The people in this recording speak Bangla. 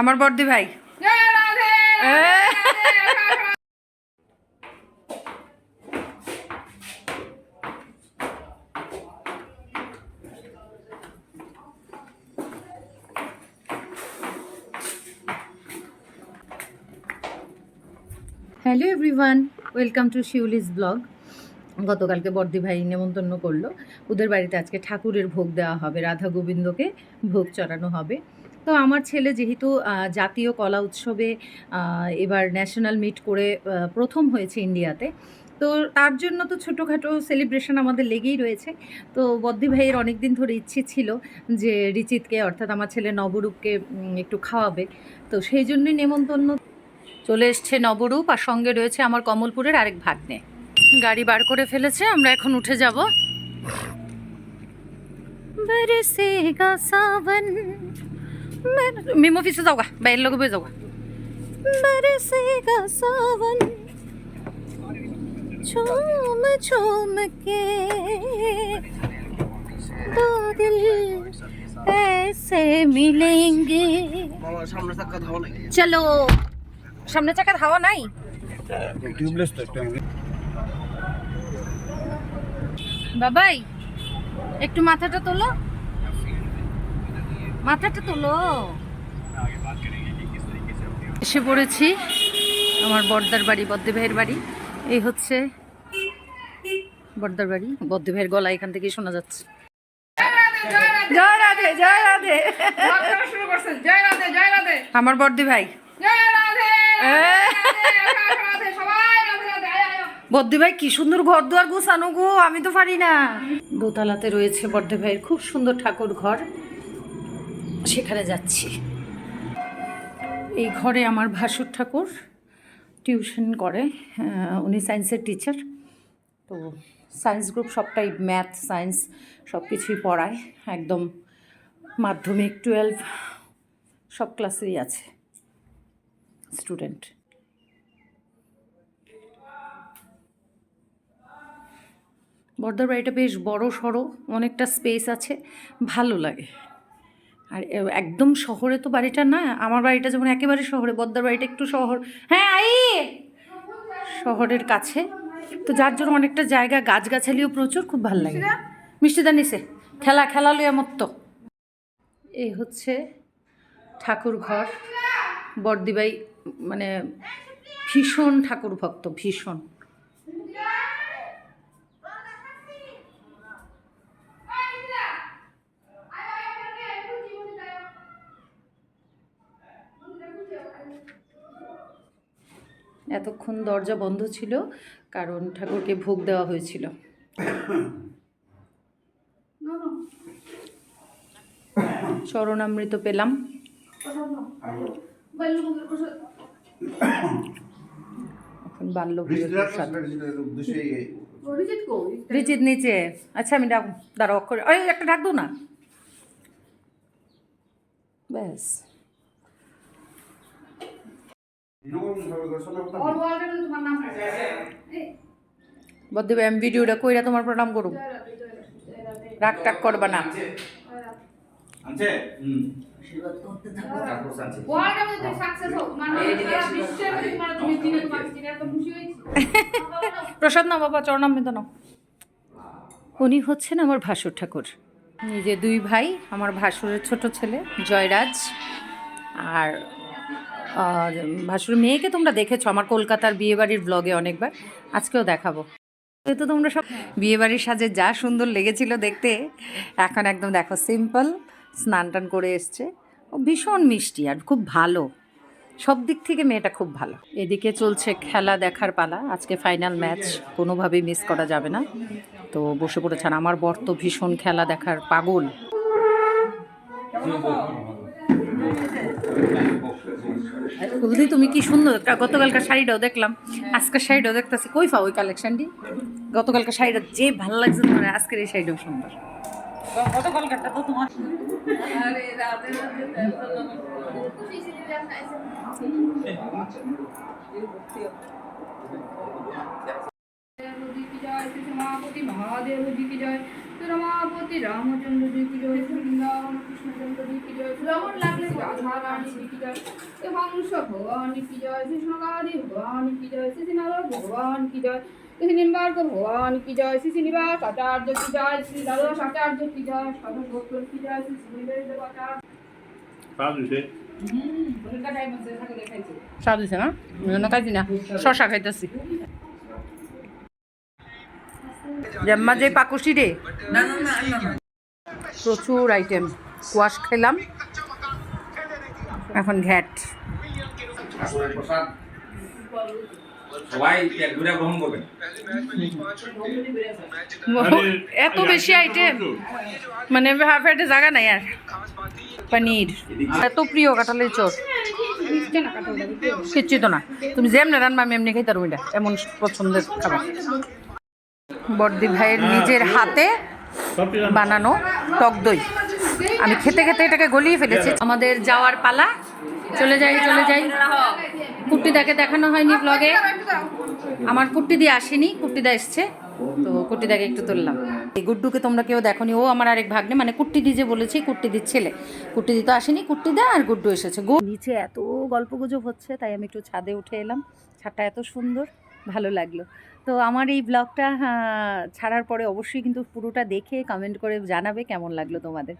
আমার বর্দি ভাই। Hello everyone welcome to Shiuli's blog গতকালকে বর্দি ভাই নেমন্তন্ন করল। ওদের বাড়িতে আজকে ঠাকুরের ভোগ দেওয়া হবে, রাধা গোবিন্দকে ভোগ চড়ানো হবে। তো আমার ছেলে যেহেতু জাতীয় কলা উৎসবে এবার ন্যাশনাল মিট করে প্রথম হয়েছে ইন্ডিয়াতে। তো তার জন্য তো ছোটোখাটো সেলিব্রেশন আমাদের লেগেই রয়েছে। তো বদ্দি ভাইয়ের অনেক দিন ধরে ইচ্ছে ছিল যে রিচিতকে, অর্থাৎ আমার ছেলে নবরূপকে একটু খাওয়াবে। তো সেই জন্যই নেমন্তন্ন চলে এসছে নবরূপ আর সঙ্গে রয়েছে আমার কমলপুরের আরেক ভাগ্নে। গাড়ি বার করে ফেলেছে, আমরা এখন উঠে যাব। বরসেগা সাवन मी ऑफिस जाऊ का बाहेर लोक जाऊ का बरसेगा सावन झूम झूम के दो दिल ऐसे मिलेंगे চলো সামনে চাকা ধাওয়া নাই টিউবলেস তো একটা বাবাই একটু মাথাটা তোলো মাথাটা তোলো। এসে পড়েছি। আমার বর্দার বাড়ি বদ্দি ভাইয়ের বাড়ি। এই হচ্ছে বর্দার বাড়ি। বদ্দি ভাইয়ের গলা এখান থেকেই শোনা যাচ্ছে। জয় রাধে জয় রাধে। জয় রাধে জয় রাধে। আমার বর্দি ভাই। বদ্দি ভাই কি সুন্দর ঘর দুয়ার গোছানো গো আমি তো পারি না। দোতলাতে রয়েছে বদ্দি ভাইয়ের খুব সুন্দর ঠাকুর ঘর। সেখানে যাচ্ছি। এই ঘরে আমার ভাসুর ঠাকুর, টিউশন করে উনি সায়েন্সের টিচার। তো সায়েন্স গ্রুপ সবটাই ম্যাথ, সায়েন্স সব কিছুই পড়ায়, একদম মাধ্যমিক, টুয়েলভ সব ক্লাসেরই আছে স্টুডেন্ট। বর্দার বাড়িটা বেশ বড় সড়ো, অনেকটা স্পেস আছে, ভালো লাগে। আর একদম শহরে তো বাড়িটা না আমার বাড়িটা যেমন একেবারে শহরে বর্দার বাড়িটা একটু শহর। হ্যাঁ আই শহরের কাছে। তো যার জন্য অনেকটা জায়গা গাছগাছালিও প্রচুর খুব ভালো লাগে। মিষ্টিদা? নিছে। খেলা খেলা মত্ত। এই হচ্ছে ঠাকুর ঘর। বর্দিবাই মানে ভীষণ ঠাকুর ভক্ত ভীষণ। এতক্ষণ দরজা বন্ধ ছিল কারণ ঠাকুরকে ভোগ দেওয়া হয়েছিল। চরণামৃত পেলাম। এখন বাল্য রিচিত নিচে। আচ্ছা আমি ডাক দাঁড়াও অক্ষরে ওই একটা ডাক দো না। ব্যাস। ওর ওয়ালটা কিন্তু তোমার নাম আছে। এই, বদ্দেবে আমি ভিডিওটা কইরা তোমার প্রণাম করুম। রাগ টাক করবা না। আনছে? হুম। মানে হয়েছি। প্রসাদ না বাবা চরণামৃত নাও। উনি হচ্ছেন আমার ভাসুর ঠাকুর। যে দুই ভাই আমার ভাসুরের ছোট ছেলে জয়রাজ আর আর ভাসুর মেয়েকে তোমরা দেখেছ, আমার কলকাতার বিয়েবাড়ির ব্লগে অনেকবার। আজকেও দেখাবো। তো তোমরা সব বিয়েবাড়ির সাজে যা সুন্দর লেগেছিল দেখতে, এখন একদম দেখো সিম্পল স্নান টান করে এসছে। ও ভীষণ মিষ্টি আর খুব ভালো। সব দিক থেকে মেয়েটা খুব ভালো। এদিকে চলছে খেলা দেখার পালা। আজকে ফাইনাল ম্যাচ কোনোভাবেই মিস করা যাবে না। তো বসে পড়েছেন। আমার বর তো ভীষণ খেলা দেখার পাগল। বৌদি তুমি কি সুন্দর? গতকালকার শাড়িটাও দেখলাম। আজকের শাড়িটাও দেখতেছি। কই পাও ওই কালেকশনটি গতকালকার শাড়িটা যে ভালো লাগছে তোমার আজকের এই শাড়িটাও সুন্দর। গতকালকারটা তো তোমার। মহাদেব জি কি জয়? রমাপতি রামচন্দ্র জি কি জয়? বৃন্দাবন শ্রবণ লাগলে রাধারানী এবং ভগবান কৃষ্ণকাদি ভগবান কি জয়? শ্রী নারদ ভগবান কি জয়? শ্রী নিম্বার্ক ভগবান কি জয়? শ্রী শ্রীনিবাস আচার্য কি জয়? শ্রী দ্বাদশ আচার্য কি জয়? সাধন ভক্ত কি জয়? শ্রী শ্রীনিবাস দেবাচার্য স্বাদ হয়েছে না? জন্য খাইছি না। শশা খাইতেছি। জম্মা যে পাকুশি রে? প্রচুর আইটেম কোয়াশ খেলাম। এখন ঘ্যাট। এত বেশি আইটেম মানে হাফেটে জায়গা নাই আর। পনির। এত প্রিয় কাঁঠালের চোর তো না। তুমি যেমনি রান্না আমি এমনি খাইতে পারব এটা এমন পছন্দের খাবার। বর্দি ভাইয়ের নিজের হাতে বানানো টক দই। আমি খেতে খেতে এটাকে গলিয়ে ফেলেছি। আমাদের যাওয়ার পালা। চলে যাই চলে যাই। কুট্টিদাকে দেখানো হয়নি ব্লগে আমার কুট্টিদি আসেনি, কুট্টিদা এসছে। তো কুট্টিদাকে একটু তুললাম। এই গুড্ডুকে তোমরা কেউ দেখোনি, ও আমার আরেক ভাগ্নে। মানে কুট্টিদি যে বলেছি, কুট্টিদির ছেলে। কুট্টিদি তো আসেনি, কুট্টিদা আর গুড্ডু এসেছে। গো নিচে এত গল্পগুজব হচ্ছে, তাই আমি একটু ছাদে উঠে এলাম। ছাদটা এত সুন্দর, ভালো লাগল। তো আমার এই ব্লগটা ছাড়ার পরে অবশ্যই কিন্তু পুরোটা দেখে কমেন্ট করে জানাবে কেমন লাগল তোমাদের।